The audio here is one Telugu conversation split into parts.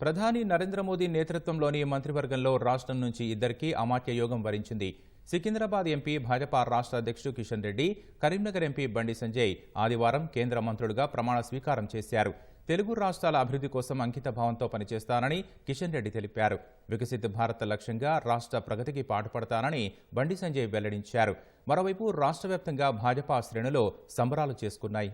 ప్రధాని నరేంద్ర మోదీ నేతృత్వంలోని మంత్రివర్గంలో రాష్ట్రం నుంచి ఇద్దరికి అమాత్య యోగం వరించింది. సికింద్రాబాద్ ఎంపీ భాజపా రాష్ట్ర అధ్యక్షుడు కిషన్ రెడ్డి కరీంనగర్ ఎంపీ బండి సంజయ్ ఆదివారం కేంద్ర మంత్రులుగా ప్రమాణ స్వీకారం చేశారు. తెలుగు రాష్ట్రాల అభివృద్ధి కోసం అంకిత భావంతో పనిచేస్తానని కిషన్ రెడ్డి తెలిపారు. వికసిత భారత్ లక్ష్యంగా రాష్ట్ర ప్రగతికి పాటుపడతానని బండి సంజయ్ వెల్లడించారు. మరోవైపు రాష్ట్ర వ్యాప్తంగా భాజపా శ్రేణులు సంబరాలు చేసుకున్నాయి.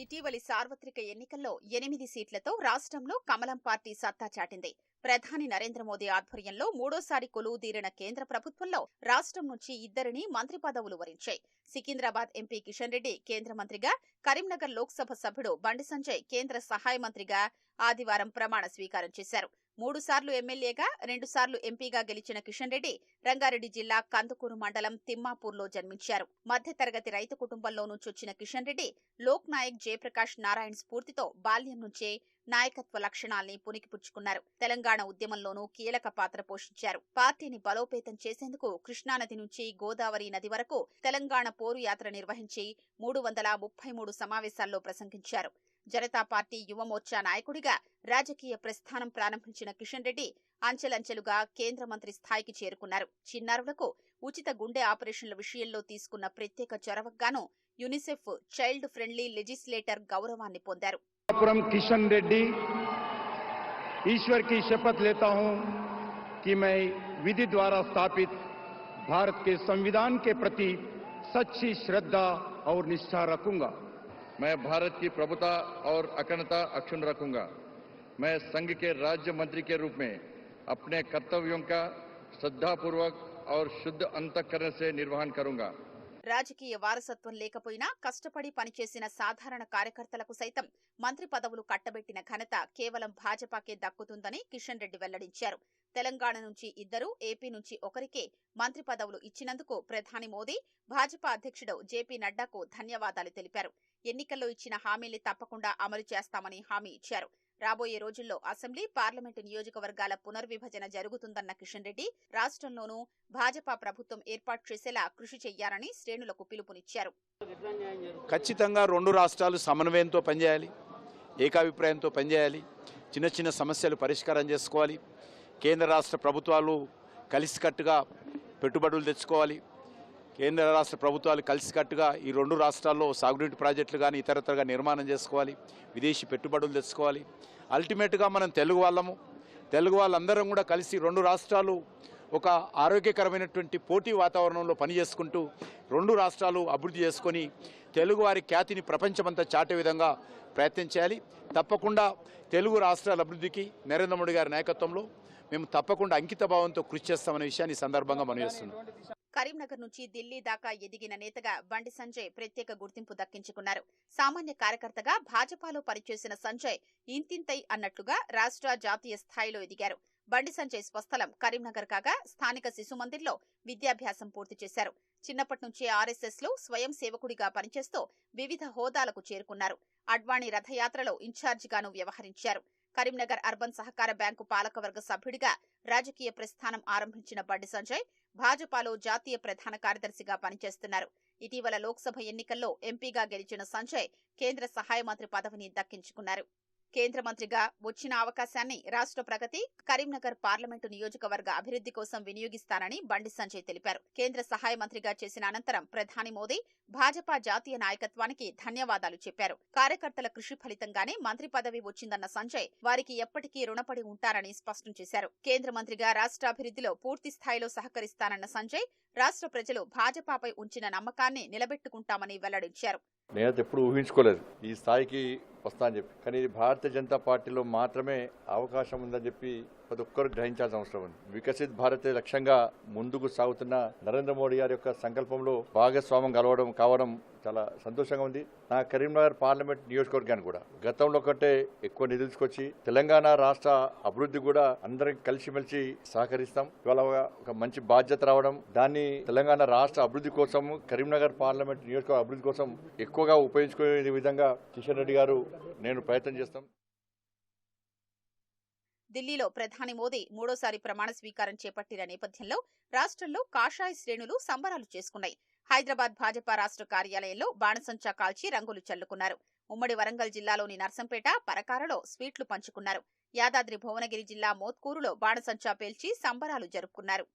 ఇటీవలి సార్వత్రిక ఎన్నికల్లో ఎనిమిది సీట్లతో రాష్ట్రంలో కమలం పార్టీ సత్తా చాటింది. ప్రధాని నరేంద్ర మోదీ ఆధ్వర్యంలో మూడోసారి కొలువుదీరిన కేంద్ర ప్రభుత్వంలో రాష్ట్రం నుంచి ఇద్దరిని మంత్రి పదవులు వరించాయి. సికింద్రాబాద్ ఎంపీ కిషన్ రెడ్డి కేంద్ర మంత్రిగా కరీంనగర్ లోక్సభ సభ్యుడు బండి సంజయ్ కేంద్ర సహాయ మంత్రిగా ఆదివారం ప్రమాణ స్వీకారం చేశారు. మూడుసార్లు ఎమ్మెల్యేగా రెండుసార్లు ఎంపీగా గెలిచిన కిషన్ రెడ్డి రంగారెడ్డి జిల్లా కందుకూరు మండలం తిమ్మాపూర్లో జన్మించారు. మధ్యతరగతి రైతు కుటుంబంలో నుంచి వచ్చిన కిషన్ రెడ్డి లోక్ నాయక్ జయప్రకాష్ నారాయణ్ స్ఫూర్తితో బాల్యం నుంచే నాయకత్వ లక్షణాల్ని పుణికిపుచ్చుకున్నారు. తెలంగాణ ఉద్యమంలోనూ కీలక పాత్ర పోషించారు. పార్టీని బలోపేతం చేసేందుకు కృష్ణానది నుంచి గోదావరి నది వరకు తెలంగాణ పోరు యాత్ర నిర్వహించి మూడు వందల ముప్పై మూడు సమావేశాల్లో ప్రసంగించారు. జనతా పార్టీ యువమోర్చా నాయకుడిగా రాజకీయ ప్రస్థానం ప్రారంభించిన కిషన్ రెడ్డి అంచెలంచెలుగా కేంద్ర మంత్రి స్థాయికి చేరుకున్నారు చిన్నారులకు ఉచిత గుండె ఆపరేషన్ల విషయంలో తీసుకున్న ప్రత్యేక చొరవగాను యునిసెఫ్ చైల్డ్ ఫ్రెండ్లీ లెజిస్లేటర్ గౌరవాన్ని పొందారు पुरम किशन रेड्डी ईश्वर की शपथ लेता हूं कि मैं विधि द्वारा स्थापित भारत के संविधान के प्रति सच्ची श्रद्धा और निष्ठा रखूंगा मैं भारत की प्रभुता और अखंडता अक्षुण्ण रखूंगा मैं संघ के राज्य मंत्री के रूप में अपने कर्तव्यों का श्रद्धापूर्वक और शुद्ध अंतकरण से निर्वहन करूंगा రాజకీయ వారసత్వం లేకపోయినా కష్టపడి పనిచేసిన సాధారణ కార్యకర్తలకు సైతం మంత్రి పదవులు కట్టబెట్టిన ఘనత కేవలం భాజపాకే దక్కుతుందని కిషన్ రెడ్డి వెల్లడించారు తెలంగాణ నుంచి ఇద్దరు ఏపీ నుంచి ఒకరికే మంత్రి పదవులు ఇచ్చినందుకు ప్రధాని మోదీ భాజపా అధ్యక్షుడు జేపీ నడ్డాకు ధన్యవాదాలు తెలిపారు ఎన్నికల్లో ఇచ్చిన హామీని తప్పకుండా అమలు చేస్తామని హామీ ఇచ్చారు. రాబోయే రోజుల్లో అసెంబ్లీ పార్లమెంటు నియోజకవర్గాల పునర్విభజన జరుగుతుందన్న కిషన్ రెడ్డి రాష్ట్రంలోనూ భాజపా ప్రభుత్వం ఏర్పాటు చేసేలా కృషి చేయాలని శ్రేణులకు పిలుపునిచ్చారు. ఖచ్చితంగా రెండు రాష్ట్రాలు సమన్వయంతో పనిచేయాలి ఏకాభిప్రాయంతో పనిచేయాలి చిన్న చిన్న సమస్యలు పరిష్కారం చేసుకోవాలి కేంద్ర రాష్ట్ర ప్రభుత్వాలు కలిసికట్టుగా పెట్టుబడులు తెచ్చుకోవాలి కేంద్ర రాష్ట్ర ప్రభుత్వాలు కలిసికట్టుగా ఈ రెండు రాష్ట్రాల్లో సాగునీటి ప్రాజెక్టులు కానీ ఇతరతరగా నిర్మాణం చేసుకోవాలి విదేశీ పెట్టుబడులు తెచ్చుకోవాలి. అల్టిమేట్గా మనం తెలుగు వాళ్ళము. తెలుగు వాళ్ళందరం కూడా కలిసి రెండు రాష్ట్రాలు ఒక ఆరోగ్యకరమైనటువంటి పోటీ వాతావరణంలో పనిచేసుకుంటూ రెండు రాష్ట్రాలు అభివృద్ధి చేసుకొని తెలుగువారి ఖ్యాతిని ప్రపంచమంతా చాటే విధంగా ప్రయత్నం చేయాలి. తప్పకుండా తెలుగు రాష్ట్రాల అభివృద్ధికి నరేంద్ర మోడీ గారి నాయకత్వంలో మేము తప్పకుండా అంకిత భావంతో కృషి చేస్తామనే విషయాన్ని ఈ సందర్భంగా మనం చేస్తున్నాం. కరీంనగర్ నుంచి ఢిల్లీ దాకా ఎదిగిన నేతగా బండి సంజయ్ ప్రత్యేక గుర్తింపు దక్కించుకున్నారు. సామాన్య కార్యకర్తగా భాజపాలో పనిచేసిన సంజయ్ ఇంతింతై అన్నట్లుగా రాష్ట్ర జాతీయ స్థాయిలో ఎదిగారు. బండి సంజయ్ స్వస్థలం కరీంనగర్ కాగా స్థానిక శిశు మందిర్లో విద్యాభ్యాసం పూర్తి చేశారు. చిన్నప్పటి నుంచే ఆర్ఎస్ఎస్లో స్వయం సేవకుడిగా పనిచేస్తూ వివిధ హోదాలకు చేరుకున్నారు. అడ్వాణి రథయాత్రలో ఇన్ఛార్జిగాను వ్యవహరించారు. కరీంనగర్ అర్బన్ సహకార బ్యాంకు పాలకవర్గ సభ్యుడిగా రాజకీయ ప్రస్థానం ఆరంభించిన బండి సంజయ్ భాజపాలో జాతీయ ప్రధాన కార్యదర్శిగా పనిచేస్తున్నారు. ఇటీవల లోక్సభ ఎన్నికల్లో ఎంపీగా గెలిచిన సంజయ్ కేంద్ర సహాయ మంత్రి పదవిని దక్కించుకున్నారు. కేంద్ర మంత్రిగా వచ్చిన అవకాశాన్ని రాష్ట్ర ప్రగతి కరీంనగర్ పార్లమెంటు నియోజకవర్గ అభివృద్ధి కోసం వినియోగిస్తానని బండి సంజయ్ తెలిపారు. కేంద్ర సహాయ మంత్రిగా చేసిన అనంతరం ప్రధాని మోదీ భాజపా జాతీయ నాయకత్వానికి ధన్యవాదాలు చెప్పారు. కార్యకర్తల కృషి ఫలితంగానే మంత్రి పదవి వచ్చిందన్న సంజయ్ వారికి ఎప్పటికీ రుణపడి ఉంటారని స్పష్టం చేశారు. కేంద్ర మంత్రిగా రాష్ట్ర అభివృద్ధిలో పూర్తి స్థాయిలో సహకరిస్తానన్న సంజయ్ రాష్ట్ర ప్రజలు భాజపాపై ఉంచిన నమ్మకాన్ని నిలబెట్టుకుంటామని వెల్లడించారు. నేనైతే ఎప్పుడు ఊహించుకోలేదు. ఈ స్థాయికి వస్తా అని చెప్పి. కానీ ఇది భారతీయ జనతా పార్టీలో మాత్రమే అవకాశం ఉందని చెప్పి ప్రతి ఒక్కరు గ్రహించాల్సిన అవసరం ఉంది. వికసిత్ భారత్ లక్ష్యంగా ముందుకు సాగుతున్న నరేంద్ర మోడీ గారి యొక్క సంకల్పంలో భాగస్వామ్యం కలవడం కావడం చాలా సంతోషంగా ఉంది. నా కరీంనగర్ పార్లమెంట్ నియోజకవర్గాన్ని కూడా. గతంలో కంటే ఎక్కువ నిధులుకొచ్చి తెలంగాణ రాష్ట్ర అభివృద్ధి కూడా అందరం కలిసిమెలిసి సహకరిస్తాం. ఇవాళ ఒక మంచి బాధ్యత రావడం దాన్ని తెలంగాణ రాష్ట్ర అభివృద్ధి కోసం కరీంనగర్ పార్లమెంట్ నియోజకవర్గ అభివృద్ధి కోసం ఎక్కువగా ఉపయోగించుకునే విధంగా కిషన్ రెడ్డి గారు నేను ప్రయత్నం చేస్తాం. ఢిల్లీలో ప్రధాని మోదీ మూడోసారి ప్రమాణ స్వీకారం చేపట్టిన నేపథ్యంలో రాష్ట్రంలో కాషాయ శ్రేణులు సంబరాలు చేసుకున్నాయి. హైదరాబాద్ భాజపా రాష్ట్ర కార్యాలయంలో బాణసంచా కాల్చి రంగులు చల్లుకున్నారు. ఉమ్మడి వరంగల్ జిల్లాలోని నర్సంపేట పరకారలో స్వీట్లు పంచుకున్నారు. యాదాద్రి భువనగిరి జిల్లా మోత్కూరులో బాణసంచా పేల్చి సంబరాలు జరుపుకున్నారు.